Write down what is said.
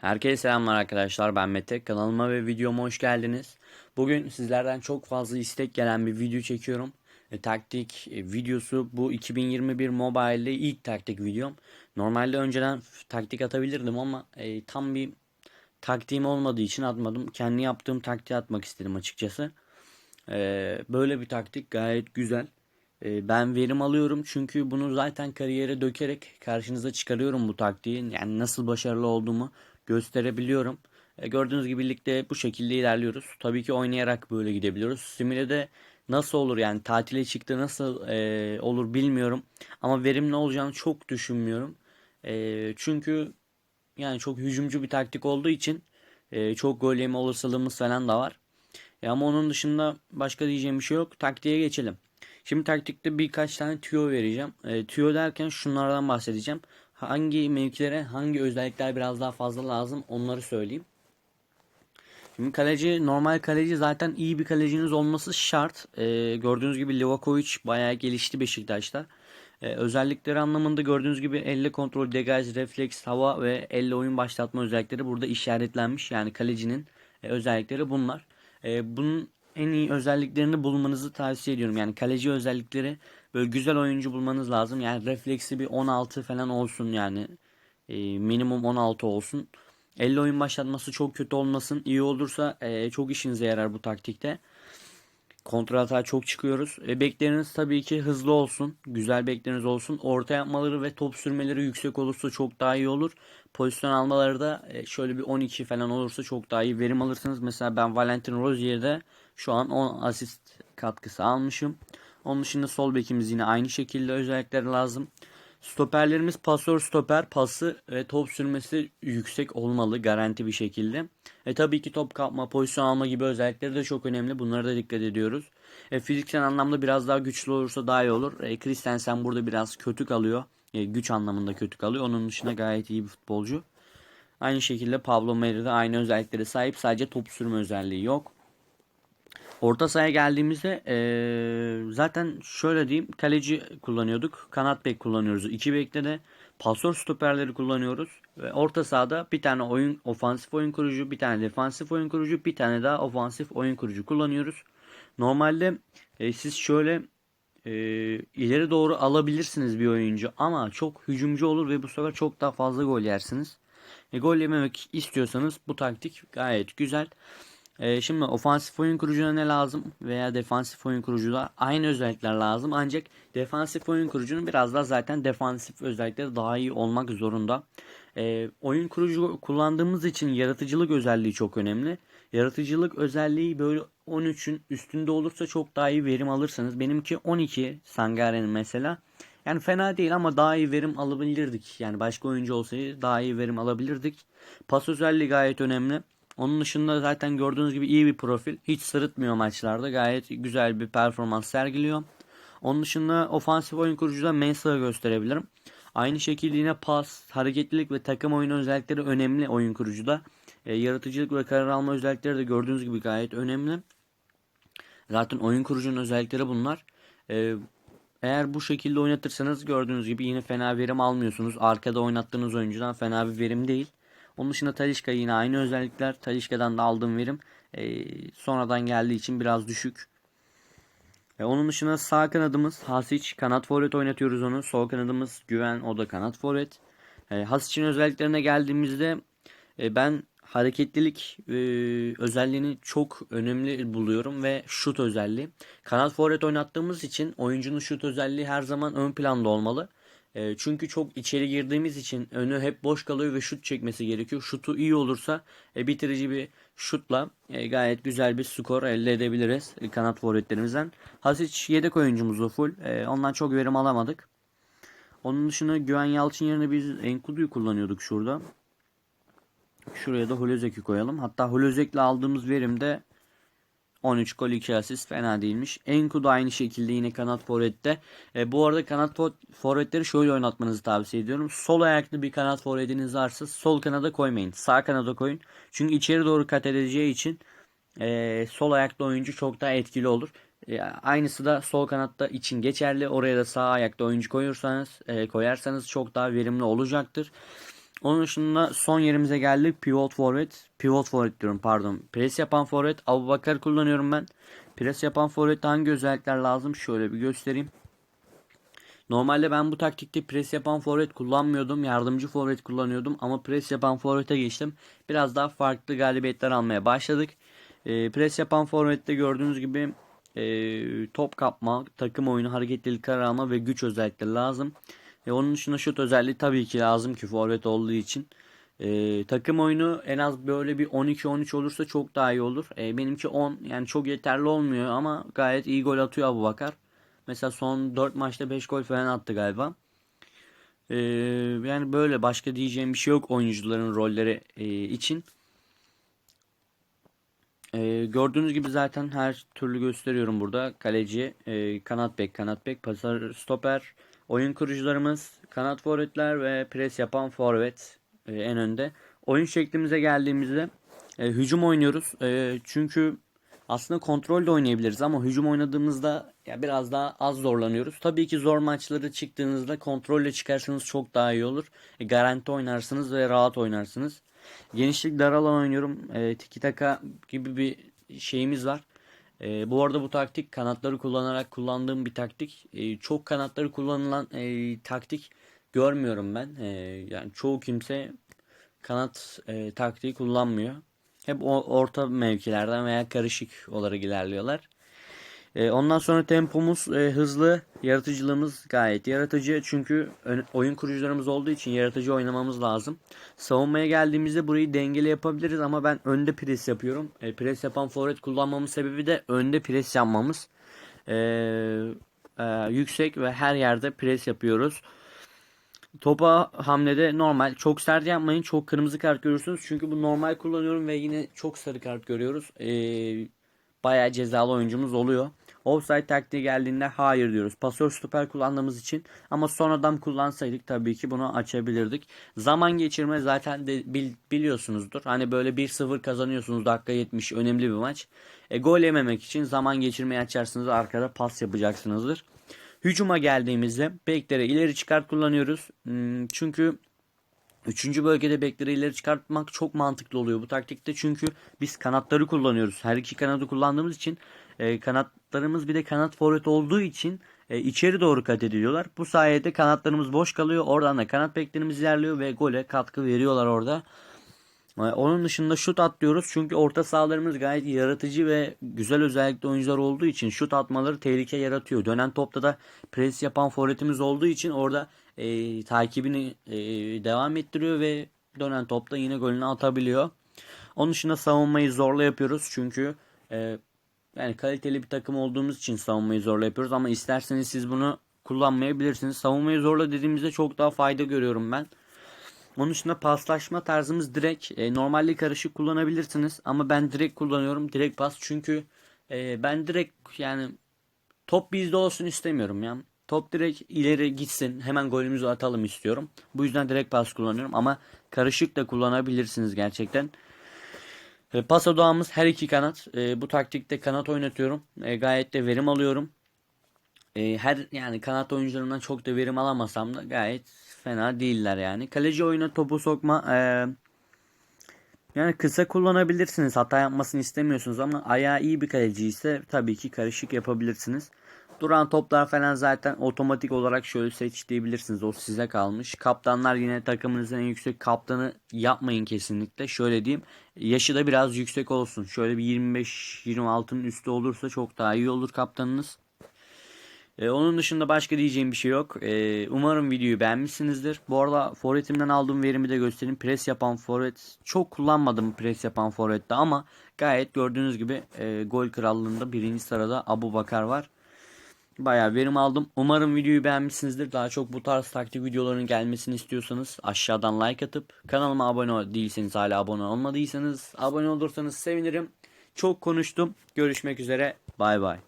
Herkese selamlar arkadaşlar ben Mete kanalıma ve videoma hoş geldiniz. Bugün sizlerden çok fazla istek gelen bir video çekiyorum. E, taktik e, videosu bu 2021 Mobile'de ilk taktik videom. Normalde önceden taktik atabilirdim ama e, tam bir taktiğim olmadığı için atmadım. Kendi yaptığım taktiği atmak istedim açıkçası. E, böyle bir taktik gayet güzel. E, ben verim alıyorum çünkü bunu zaten kariyere dökerek karşınıza çıkarıyorum bu taktiği. Yani nasıl başarılı olduğumu gösterebiliyorum. E, gördüğünüz gibi birlikte bu şekilde ilerliyoruz. Tabii ki oynayarak böyle gidebiliyoruz. Simüle'de nasıl olur yani tatile çıktı nasıl e, olur bilmiyorum. Ama verimli olacağını çok düşünmüyorum. E, çünkü yani çok hücumcu bir taktik olduğu için e, çok gol yeme olasılığımız falan da var. Ya ama onun dışında başka diyeceğim bir şey yok. Taktiğe geçelim. Şimdi taktikte birkaç tane tüyo vereceğim. E, tüyo derken şunlardan bahsedeceğim. Hangi mevkilere hangi özellikler biraz daha fazla lazım onları söyleyeyim. Şimdi kaleci normal kaleci zaten iyi bir kaleciniz olması şart. E, gördüğünüz gibi Livakovic bayağı gelişti Beşiktaş'ta. E, özellikleri anlamında gördüğünüz gibi elle kontrol, degaj, refleks, hava ve elle oyun başlatma özellikleri burada işaretlenmiş. Yani kalecinin e, özellikleri bunlar. E, bunun en iyi özelliklerini bulmanızı tavsiye ediyorum. Yani kaleci özellikleri böyle güzel oyuncu bulmanız lazım. Yani refleksi bir 16 falan olsun yani. E, minimum 16 olsun. Elle oyun başlatması çok kötü olmasın. İyi olursa e, çok işinize yarar bu taktikte. Kontra hata çok çıkıyoruz. E, bekleriniz tabii ki hızlı olsun. Güzel bekleriniz olsun. Orta yapmaları ve top sürmeleri yüksek olursa çok daha iyi olur. Pozisyon almaları da e, şöyle bir 12 falan olursa çok daha iyi verim alırsınız. Mesela ben Valentin Rozier'de şu an 10 asist katkısı almışım. Onun dışında sol bekimiz yine aynı şekilde özellikleri lazım. Stoperlerimiz pasör stoper pası ve top sürmesi yüksek olmalı garanti bir şekilde. E tabii ki top kapma, pozisyon alma gibi özellikleri de çok önemli. Bunlara da dikkat ediyoruz. E, fiziksel anlamda biraz daha güçlü olursa daha iyi olur. E, Christensen burada biraz kötü kalıyor. E, güç anlamında kötü kalıyor. Onun dışında gayet iyi bir futbolcu. Aynı şekilde Pablo Meri de aynı özelliklere sahip. Sadece top sürme özelliği yok. Orta sahaya geldiğimizde eee, zaten şöyle diyeyim kaleci kullanıyorduk. Kanat bek kullanıyoruz. İki bekte de pasör stoperleri kullanıyoruz. Ve orta sahada bir tane oyun ofansif oyun kurucu, bir tane defansif oyun kurucu, bir tane daha ofansif oyun kurucu kullanıyoruz. Normalde e, siz şöyle e, ileri doğru alabilirsiniz bir oyuncu ama çok hücumcu olur ve bu sefer çok daha fazla gol yersiniz. E, gol yememek istiyorsanız bu taktik gayet güzel. Ee, şimdi ofansif oyun kurucuna ne lazım veya defansif oyun kurucuda aynı özellikler lazım. Ancak defansif oyun kurucunun biraz daha zaten defansif özellikleri daha iyi olmak zorunda. Ee, oyun kurucu kullandığımız için yaratıcılık özelliği çok önemli. Yaratıcılık özelliği böyle 13'ün üstünde olursa çok daha iyi verim alırsınız. Benimki 12 Sangare'nin mesela. Yani fena değil ama daha iyi verim alabilirdik. Yani başka oyuncu olsaydı daha iyi verim alabilirdik. Pas özelliği gayet önemli. Onun dışında zaten gördüğünüz gibi iyi bir profil. Hiç sırıtmıyor maçlarda. Gayet güzel bir performans sergiliyor. Onun dışında ofansif oyun kurucuda Mensah'ı gösterebilirim. Aynı şekilde yine pas, hareketlilik ve takım oyunu özellikleri önemli oyun kurucuda. E, yaratıcılık ve karar alma özellikleri de gördüğünüz gibi gayet önemli. Zaten oyun kurucunun özellikleri bunlar. E, eğer bu şekilde oynatırsanız gördüğünüz gibi yine fena verim almıyorsunuz. Arkada oynattığınız oyuncudan fena bir verim değil. Onun dışında Talişka yine aynı özellikler. Talişka'dan da aldığım verim e, sonradan geldiği için biraz düşük. E, onun dışında sağ kanadımız Hasic. Kanat forvet oynatıyoruz onu. Sol kanadımız Güven. O da kanat forvet. E, Hasic'in özelliklerine geldiğimizde e, ben hareketlilik e, özelliğini çok önemli buluyorum ve şut özelliği. Kanat forvet oynattığımız için oyuncunun şut özelliği her zaman ön planda olmalı. E, çünkü çok içeri girdiğimiz için önü hep boş kalıyor ve şut çekmesi gerekiyor. Şutu iyi olursa e, bitirici bir şutla e, gayet güzel bir skor elde edebiliriz e, kanat forvetlerimizden. Hasic yedek oyuncumuz o full. E, ondan çok verim alamadık. Onun dışında Güven Yalçın yerine biz Enkudu'yu kullanıyorduk şurada. Şuraya da Holozek'i koyalım. Hatta Holozek'le aldığımız verim de 13 gol 2 asist fena değilmiş. Enku da aynı şekilde yine kanat forvette. E, bu arada kanat for- forvetleri şöyle oynatmanızı tavsiye ediyorum. Sol ayaklı bir kanat forvetiniz varsa sol kanada koymayın. Sağ kanada koyun. Çünkü içeri doğru kat edeceği için e, sol ayaklı oyuncu çok daha etkili olur. E, aynısı da sol kanatta için geçerli. Oraya da sağ ayakta oyuncu koyursanız, e, koyarsanız çok daha verimli olacaktır. Onun dışında son yerimize geldik. Pivot forvet. Pivot forvet diyorum pardon. Pres yapan forvet. Abubakar kullanıyorum ben. Pres yapan forvette hangi özellikler lazım? Şöyle bir göstereyim. Normalde ben bu taktikte pres yapan forvet kullanmıyordum. Yardımcı forvet kullanıyordum. Ama pres yapan forvete geçtim. Biraz daha farklı galibiyetler almaya başladık. E, pres yapan forvette gördüğünüz gibi e, top kapma, takım oyunu, hareketlilik karar alma ve güç özellikleri lazım. E, onun dışında şut özelliği tabii ki lazım ki forvet olduğu için. E, takım oyunu en az böyle bir 12-13 olursa çok daha iyi olur. E, benimki 10 yani çok yeterli olmuyor ama gayet iyi gol atıyor Abu Bakar. Mesela son 4 maçta 5 gol falan attı galiba. E, yani böyle başka diyeceğim bir şey yok oyuncuların rolleri e, için. E, gördüğünüz gibi zaten her türlü gösteriyorum burada. Kaleci, e, kanat bek, kanat bek, pasör, stoper, oyun kurucularımız, kanat forvetler ve pres yapan forvet e, en önde. Oyun şeklimize geldiğimizde e, hücum oynuyoruz. E, çünkü aslında kontrol de oynayabiliriz ama hücum oynadığımızda ya biraz daha az zorlanıyoruz. Tabii ki zor maçları çıktığınızda kontrolle çıkarsanız çok daha iyi olur. E, garanti oynarsınız ve rahat oynarsınız. Genişlik dar alan oynuyorum. E, tiki taka gibi bir şeyimiz var. E, bu arada bu taktik kanatları kullanarak kullandığım bir taktik. E, çok kanatları kullanılan e, taktik görmüyorum ben. E, yani çoğu kimse kanat e, taktiği kullanmıyor. Hep o, orta mevkilerden veya karışık olarak ilerliyorlar. E, ondan sonra tempomuz e, hızlı, yaratıcılığımız gayet yaratıcı. Çünkü oyun kurucularımız olduğu için yaratıcı oynamamız lazım. Savunmaya geldiğimizde burayı dengeli yapabiliriz ama ben önde pres yapıyorum. E, pres yapan forvet kullanmamın sebebi de önde pres yapmamız. Yüksek ve her yerde pres yapıyoruz. Topa hamlede normal. Çok sert yapmayın. Çok kırmızı kart görürsünüz. Çünkü bu normal kullanıyorum ve yine çok sarı kart görüyoruz. Ee, bayağı cezalı oyuncumuz oluyor. Offside taktiği geldiğinde hayır diyoruz. Pasör stoper kullandığımız için ama son adam kullansaydık tabii ki bunu açabilirdik. Zaman geçirme zaten de bil, biliyorsunuzdur. Hani böyle 1-0 kazanıyorsunuz dakika 70 önemli bir maç. E, gol yememek için zaman geçirmeyi açarsınız arkada pas yapacaksınızdır. Hücuma geldiğimizde bekleri ileri çıkart kullanıyoruz. Hmm, çünkü Üçüncü bölgede bekleri ileri çıkartmak çok mantıklı oluyor bu taktikte. Çünkü biz kanatları kullanıyoruz. Her iki kanadı kullandığımız için e, kanatlarımız bir de kanat forvet olduğu için e, içeri doğru kat ediliyorlar. Bu sayede kanatlarımız boş kalıyor. Oradan da kanat beklerimiz ilerliyor ve gole katkı veriyorlar orada. E, onun dışında şut atlıyoruz. Çünkü orta sahalarımız gayet yaratıcı ve güzel özellikle oyuncular olduğu için şut atmaları tehlike yaratıyor. Dönen topta da pres yapan forvetimiz olduğu için orada e, takibini e, devam ettiriyor ve dönen topta yine golünü atabiliyor. Onun dışında savunmayı zorla yapıyoruz. Çünkü e, yani kaliteli bir takım olduğumuz için savunmayı zorla yapıyoruz. Ama isterseniz siz bunu kullanmayabilirsiniz. Savunmayı zorla dediğimizde çok daha fayda görüyorum ben. Onun dışında paslaşma tarzımız direkt. E, normalde karışık kullanabilirsiniz. Ama ben direkt kullanıyorum. Direkt pas. Çünkü e, ben direkt yani top bizde olsun istemiyorum ya. Top direkt ileri gitsin. Hemen golümüzü atalım istiyorum. Bu yüzden direkt pas kullanıyorum. Ama karışık da kullanabilirsiniz gerçekten. E, pas odağımız her iki kanat. E, bu taktikte kanat oynatıyorum. E, gayet de verim alıyorum. E, her yani kanat oyuncularından çok da verim alamasam da gayet fena değiller yani. Kaleci oyuna topu sokma e, yani kısa kullanabilirsiniz. Hata yapmasını istemiyorsunuz ama ayağı iyi bir kaleci ise tabii ki karışık yapabilirsiniz. Duran toplar falan zaten otomatik olarak şöyle seç diyebilirsiniz. O size kalmış. Kaptanlar yine takımınızın en yüksek kaptanı yapmayın kesinlikle. Şöyle diyeyim. Yaşı da biraz yüksek olsun. Şöyle bir 25-26'nın üstü olursa çok daha iyi olur kaptanınız. Ee, onun dışında başka diyeceğim bir şey yok. Ee, umarım videoyu beğenmişsinizdir. Bu arada forvetimden aldığım verimi de göstereyim. Pres yapan forvet çok kullanmadım pres yapan forvette ama gayet gördüğünüz gibi e, gol krallığında birinci sırada Abu Bakar var. Bayağı verim aldım. Umarım videoyu beğenmişsinizdir. Daha çok bu tarz taktik videoların gelmesini istiyorsanız aşağıdan like atıp kanalıma abone değilseniz hala abone olmadıysanız abone olursanız sevinirim. Çok konuştum. Görüşmek üzere. Bay bay.